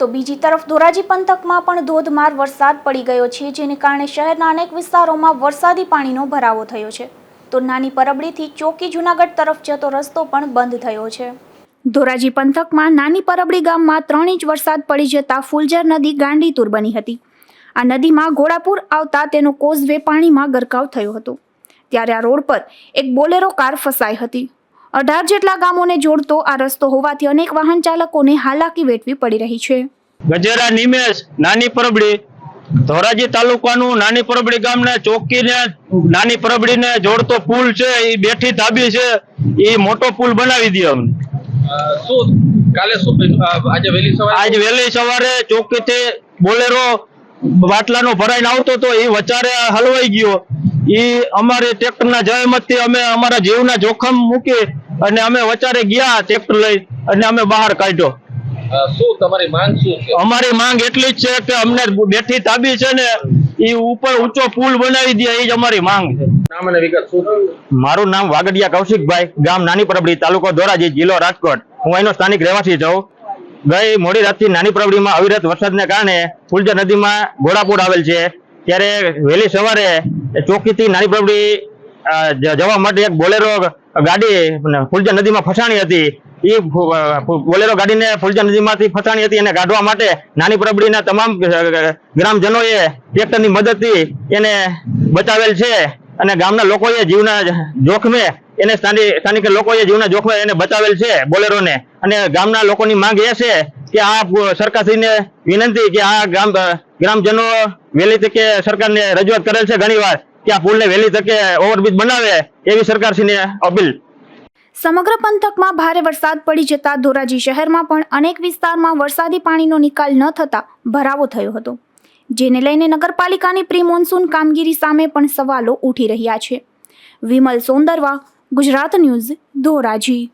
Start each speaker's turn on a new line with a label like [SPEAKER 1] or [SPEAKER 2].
[SPEAKER 1] તો બીજી તરફ ધોરાજી પંથકમાં પણ ધોધમાર વરસાદ પડી ગયો છે, જેને કારણે શહેરના અનેક વિસ્તારોમાં વરસાદી પાણીનો ભરાવો થયો છે. તો નાની પરબડીથી ચોકી જુનાગઢ તરફ જતો રસ્તો પણ બંધ થયો છે. ધોરાજી પંથકમાં નાની પરબડી ગામમાં ત્રણ ઇંચ વરસાદ પડી જતા ફુલજર નદી ગાંડીતુર બની હતી. આ નદીમાં ઘોડાપુર આવતા તેનો કોઝવે પાણીમાં ગરકાવ થયો હતો. ત્યારે આ રોડ પર એક બોલેરો કાર ફસાઈ હતી. અઢાર જેટલા ગામોને જોડતો આ રસ્તો હોવાથી અનેક વાહન ચાલકોને હાલાકી વેઠવી પડી રહી છે.
[SPEAKER 2] ગજેરા, નિમેશ, નાની પરબડી, ધોરાજી તાલુકાનું નાની પરબડી ગામને ચોકીને નાની પરબડીને જોડતો પુલ છે એ બેઠી ધાબી છે એ મોટો પુલ બનાવી દે અમને.
[SPEAKER 3] આજે વહેલી સવારે
[SPEAKER 2] ચોકીથી બોલેરો બાટલાનો ભરાઈને આવતો તો એ વચારે હલવાઈ ગયો. એ અમારી ટ્રેક્ટરના જહેમતથી અમે અમારા જીવના જોખમ મૂકી અને અમે વચારે ગયા ટ્રેક્ટર લઈ અને અમે બહાર કાઢ્યો.
[SPEAKER 3] શું તમારી માંગ શું છે?
[SPEAKER 2] અમારી માંગ એટલી જ છે કે અમને બેઠી તાબી છે ને એ ઉપર ઊંચો પુલ બનાવી દે એ જ અમારી માંગ છે.
[SPEAKER 3] નામ અને વિગત શું?
[SPEAKER 2] મારું નામ વાગડિયા કૌશિકભાઈ ગામ નાની પરબડી તાલુકો ધોરાજી જિલ્લો રાજકોટ. હું અહીંનો સ્થાનિક રહેવાસી છું. ગઈ મોડી રાતથી નાની પરબડીમાં અવિરત વરસાદને કારણે ફુલજા નદીમાં ઘોડાપુર આવેલ છે. ત્યારે વહેલી સવારે ચોકીથી નાની પરબડી જવા માટે એક બોલેરો ગાડી ફુલજા નદીમાં ફસાણી હતી. એ બોલેરો ગાડીને ફુલજા નદીમાંથી ફસાણી હતી એને કાઢવા માટે નાની પરબડીના તમામ ગ્રામજનોએ ટ્રેક્ટરની મદદથી એને બચાવેલ છે અને ગામના લોકોએ જીવના જોખમે એને સ્થાનિક લોકોએ જીવના જોખમે એને બચાવેલ છે બોલેરોને. અને ગામના લોકોની માંગ એ છે કે આ સરકારશ્રીને વિનંતી કે આ ગ્રામ ગ્રામજનો વહેલી તકે સરકારને રજૂઆત કરેલ છે ઘણીવાર કે આ પુલને વહેલી તકે ઓવરબ્રિજ બનાવે એવી સરકારશ્રીને અપીલ.
[SPEAKER 1] સમગ્ર પંથકમાં ભારે વરસાદ પડી જતા ધોરાજી શહેરમાં પણ અનેક વિસ્તારમાં વરસાદી પાણીનો નિકાલ ન થતા ભરાવો થયો હતો. જેને લઈને નગરપાલિકાની પ્રી મોન્સૂન કામગીરી સામે પણ સવાલો ઉઠી રહ્યા છે. વિમલ સોંદરવા, ગુજરાત ન્યૂઝ, ધોરાજી.